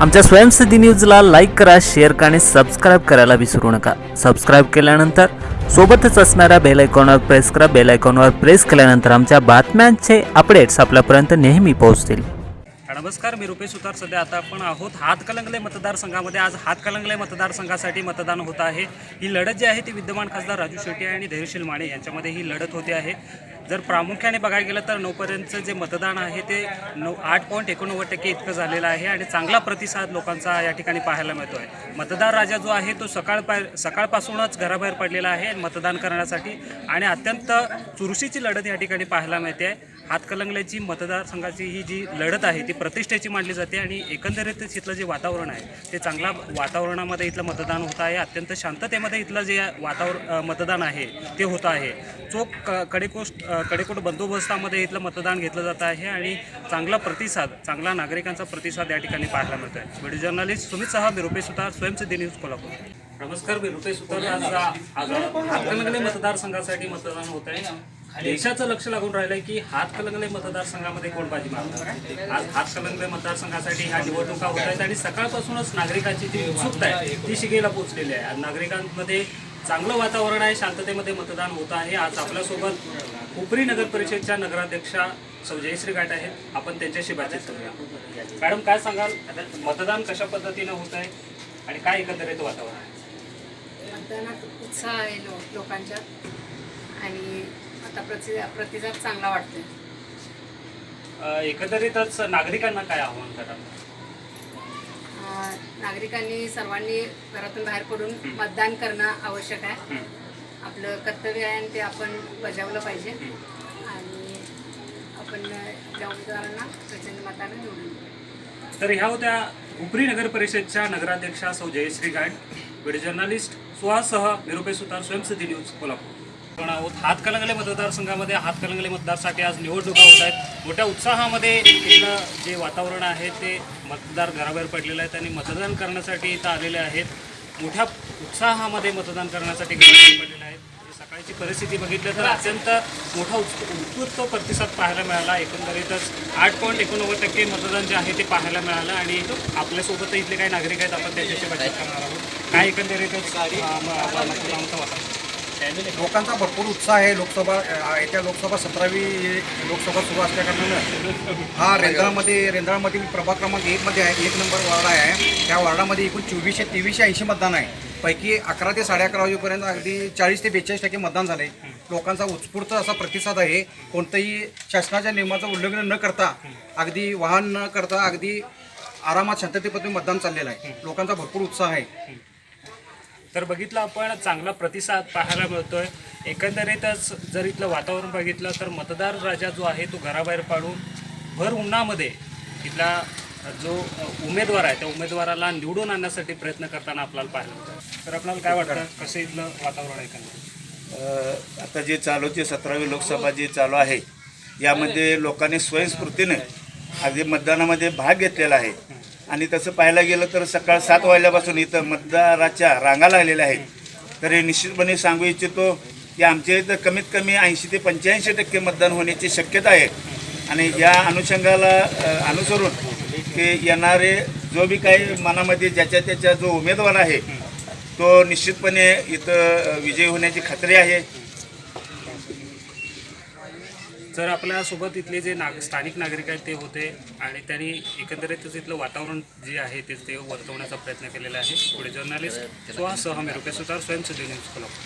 आमच्या स्वयंसिद्धी न्यूजला लाईक करा शेअर करा आणि सबस्क्राईब करायला विसरू नका. सबस्क्राईब केल्यानंतर सोबतच असणाऱ्या बेल आयकॉनवर प्रेस करा. बेल आयकॉनवर प्रेस केल्यानंतर आमच्या बातम्यांचे अपडेट्स आपल्यापर्यंत नेहमी पोहोचतील. नमस्कार मी रुपेश सुतार सध्या आता आपण आहोत हातकलंगले मतदारसंघामध्ये. आज हातकलंगले मतदारसंघासाठी मतदान होत आहे. ही लढत जी आहे ती विद्यमान खासदार राजू शेट्टी आणि धैर्यशील माने यांच्यामध्ये ही लढत होते आहे. जर प्रामुख्याने बघायला गेलं तर नऊपर्यंतचं जे मतदान आहे ते नऊ आठ पॉईंट एकोणनव्वद टक्के इतकं झालेलं आहे आणि चांगला प्रतिसाद लोकांचा या ठिकाणी पाहायला मिळतो आहे मतदार राजा जो आहे तो सकाळ सकाळपासूनच घराबाहेर पडलेला आहे मतदान करण्यासाठी आणि अत्यंत चुरशीची लढत या ठिकाणी पाहायला मिळते. आहे हातकलंगल्याची मतदारसंघाची ही जी लढत आहे ती प्रतिष्ठेची मानली जाते आणि एकंदरीतच इथलं जे वातावरण आहे ते चांगल्या वातावरणामध्ये इथलं मतदान होत आहे अत्यंत शांततेमध्ये इथलं जे वातावरण मतदान आहे ते होत आहे. चोख क कडेकोट कडेकोट बंदोबस्तामध्ये इथलं मतदान घेतलं जात आहे आणि चांगला प्रतिसाद चांगला नागरिकांचा प्रतिसाद या ठिकाणी पाहायला मिळतो आहे व्हिडिओ जर्नलिस्ट सुमित सहा मी रुपेश सुतार स्वयंसिद्धी न्यूज कोल्हापूर. नमस्कार मी रुपेश सुतार. आज आज हातकलंगले मतदारसंघासाठी मतदान होत आहे. देशाचं लक्ष लागून राहिलंय की हातकलंगले मतदारसंघामध्ये कोण बाजी मारणार? आज हातकलंगले मतदारसंघासाठी ह्या निवडणुका होत आहेत आणि सकाळपासूनच नागरिकांची जी उत्सुकता आहे ती शिगेला पोहोचलेली आहे. आणि नागरिकांमध्ये चांगलं वातावरण आहे शांततेमध्ये मतदान होत आहे. आज आपल्यासोबत उपरी नगर परिषदच्या नगराध्यक्षा सौ जयश्री घाट आहेत. आपण त्यांच्याशी बातचीत करूया. मॅडम काय सांगाल? मतदान कशा पद्धतीनं होत आहे आणि काय एकंदरीत वातावरण आहे? मतदानात उत्साह आहे लोकांच्या. आणि आता प्रति प्रतिसाद चांगला वाटतोय. अ, एकंदरीतच नागरिकांना काय आव्हान कराल? अं, नागरिकांनी सर्वांनी घरातून बाहेर पडून मतदान करणं आवश्यक आहे. आपलं कर्तव्य आहे आणि ते आपण बजावलं पाहिजे. आणि आपण आपल्या उमेदवारांना प्रचंड मताने निवडून देऊ. तर ह्या होत्या उपरी नगर परिषदच्या नगराध्यक्षा सौ जयश्री गाड व्हिडिओ जर्नलिस्ट सुहाससह निरुपेश सुतार स्वयंसिद्धी न्यूज कोल्हापूर. आपण आहोत. हातकलंगले मतदारसंघामध्ये हातकलंगले मतदारसाठी आज निवडणुका होत आहेत. मोठ्या उत्साहामध्ये इथलं जे वातावरण आहे ते मतदार घराबाहेर पडलेलं आहेत आणि मतदान करण्यासाठी इथं आलेले आहेत. मोठ्या उत्साहामध्ये मतदान करण्यासाठी घराबाहेर पडलेले आहेत. सकाळची परिस्थिती बघितली तर अत्यंत मोठा उत्कृष्ट प्रतिसाद पाहायला मिळाला. एकंदरीतच आठ पॉईंट एकोणनव्वद टक्के मतदान जे आहे ते पाहायला मिळालं आणि आपल्यासोबत इथले काही नागरिक आहेत. आपण त्यांच्याशी बातचीत करणार आहोत. काय एकंदरीतच अं, लोकांचा भरपूर उत्साह आहे लोकसभा येत्या लोकसभा सतरावी लोकसभा सुरू असल्याकारणानं हा रेंदाळमध्ये रेंदाळमधील प्रभाग क्रमांक एकमध्ये आहे एक नंबर वार्ड आहे. त्या वार्डामध्ये एकूण चोवीसशे तेवीसशे ऐंशी मतदान आहे. पैकी अकरा ते साडे अकरा वाजेपर्यंत अगदी चाळीस ते बेचाळीस टक्के मतदान झालं आहे लोकांचा उत्स्फूर्त असा प्रतिसाद आहे. कोणतंही शासनाच्या नियमाचं उल्लंघन न करता अगदी वाहन न करता अगदी आरामात शांततेपद्धतीने मतदान चाललेलं आहे. लोकांचा भरपूर उत्साह आहे. तर बघितलं आपण चांगला प्रतिसाद पाहायला मिळतोय. एकंदरीतच जर इथलं वातावरण बघितलं तर मतदार राजा जो आहे तो घराबाहेर पाडून भर उन्हामध्ये इथला जो उमेदवार आहे त्या उमेदवाराला निवडून आणण्यासाठी प्रयत्न करताना आपल्याला पाहायला मिळतं तर आपल्याला काय वाटतं? कसं इथलं वातावरण आहे आता जे आता जे सतरावी लोकसभा जी चालू आहे यामध्ये लोकांनी स्वयंस्फूर्तीने अगदी मतदानामध्ये भाग घेतलेला आहे. आणि तसं पाहायला गेलं तर सकाळ सात वाजल्यापासून इथं मतदाराच्या रांगा लागलेल्या आहेत. तर हे निश्चितपणे सांगू इच्छितो की आमच्या इथं कमीत कमी ऐंशी ते पंच्याऐंशी टक्के मतदान होण्याची शक्यता आहे. आणि या अनुषंगाला अनुसरून ते येणारे जो बी काही मनामध्ये ज्याच्या त्याच्या जो उमेदवार आहे तो निश्चितपणे इथं विजयी होण्याची खात्री आहे. जर आपल्यासोबत इथले जे नाग स्थानिक नागरिक आहेत ते होते आणि त्यांनी एकंदरीतच इथलं वातावरण जे आहे ते ते वर्तवण्याचा प्रयत्न केलेला आहे. पुढे जर्नालिस्ट सुहास सह मी सुतार स्वयंसिद्धी न्यूज कोल्हापूर.